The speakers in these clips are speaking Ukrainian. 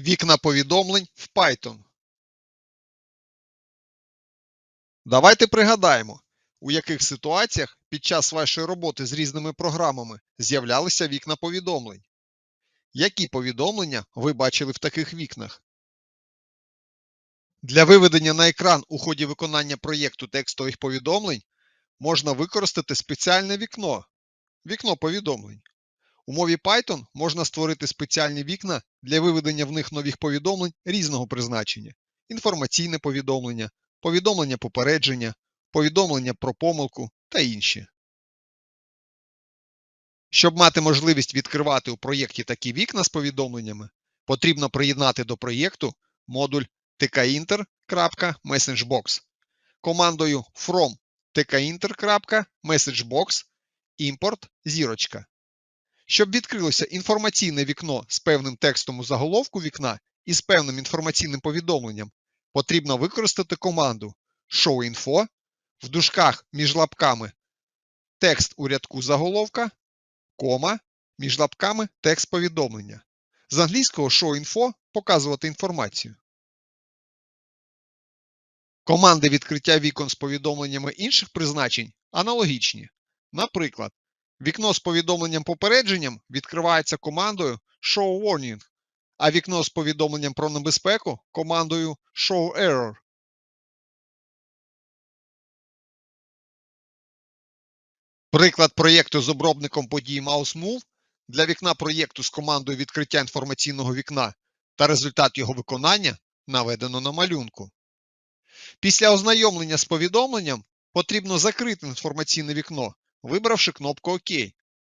Вікна повідомлень в Python. Давайте пригадаємо, у яких ситуаціях під час вашої роботи з різними програмами з'являлися вікна повідомлень. Які повідомлення ви бачили в таких вікнах? Для виведення на екран у ході виконання проєкту текстових повідомлень можна використати спеціальне вікно вікно повідомлень. У мові Python можна створити спеціальні вікна для виведення в них нових повідомлень різного призначення: інформаційне повідомлення, повідомлення попередження, повідомлення про помилку та інші. Щоб мати можливість відкривати у проєкті такі вікна з повідомленнями, потрібно приєднати до проєкту модуль tkinter.messagebox командою from tkinter.messagebox import зірочка. Щоб відкрилося інформаційне вікно з певним текстом у заголовку вікна і з певним інформаційним повідомленням, потрібно використати команду showInfo в дужках між лапками текст у рядку заголовка, кома, між лапками текст повідомлення. З англійського showInfo показувати інформацію. Команди відкриття вікон з повідомленнями інших призначень аналогічні. Наприклад, вікно з повідомленням попередженням відкривається командою showWarning, а вікно з повідомленням про небезпеку командою showError. Приклад проєкту з обробником подій MouseMove для вікна проєкту з командою відкриття інформаційного вікна та результат його виконання наведено на малюнку. Після ознайомлення з повідомленням потрібно закрити інформаційне вікно, вибравши кнопку ОК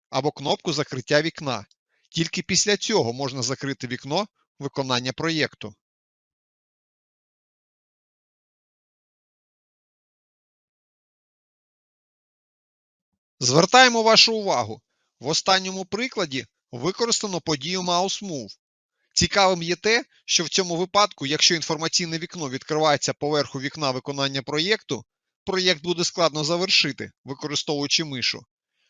або кнопку закриття вікна. Тільки після цього можна закрити вікно виконання проєкту. Звертаємо вашу увагу. В останньому прикладі використано подію MouseMove. Цікавим є те, що в цьому випадку, якщо інформаційне вікно відкривається поверху вікна виконання проєкту, проєкт буде складно завершити, використовуючи мишу.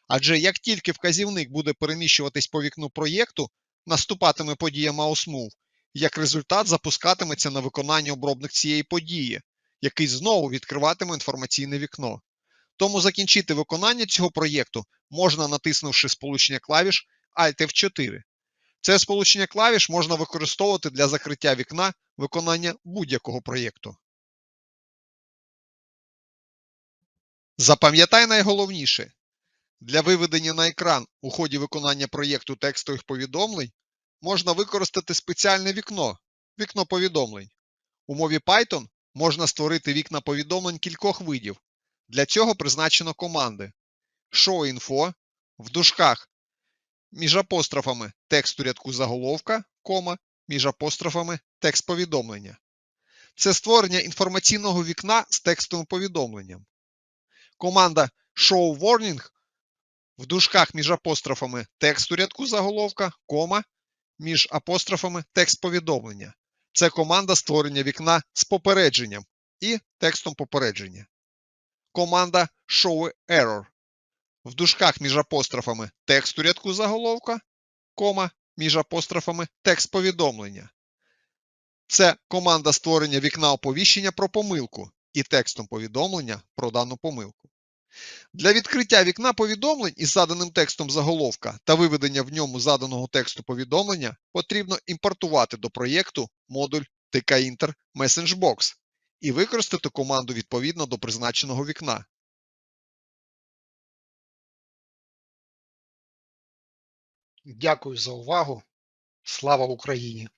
Адже як тільки вказівник буде переміщуватись по вікну проєкту, наступатиме подія MouseMove, як результат запускатиметься на виконання обробник цієї події, який знову відкриватиме інформаційне вікно. Тому закінчити виконання цього проєкту можна натиснувши сполучення клавіш Alt F4. Це сполучення клавіш можна використовувати для закриття вікна виконання будь-якого проєкту. Запам'ятай найголовніше. Для виведення на екран у ході виконання проєкту текстових повідомлень можна використати спеціальне вікно вікно повідомлень. У мові Python можна створити вікна повідомлень кількох видів. Для цього призначено команди showInfo в дужках між апострофами текст у рядку заголовка, кома, між апострофами текст повідомлення. Це створення інформаційного вікна з текстовим повідомленням. Команда showWarning в дужках між апострофами текст у рядку заголовка, кома, між апострофами текст повідомлення. Це команда створення вікна з попередженням і текстом попередження. Команда showError в дужках між апострофами текст у рядку заголовка, кома, між апострофами текст повідомлення. Це команда створення вікна оповіщення про помилку і текстом повідомлення про дану помилку. Для відкриття вікна повідомлень із заданим текстом заголовка та виведення в ньому заданого тексту повідомлення потрібно імпортувати до проєкту модуль tkinter messagebox і використати команду відповідно до призначеного вікна. Дякую за увагу. Слава Україні!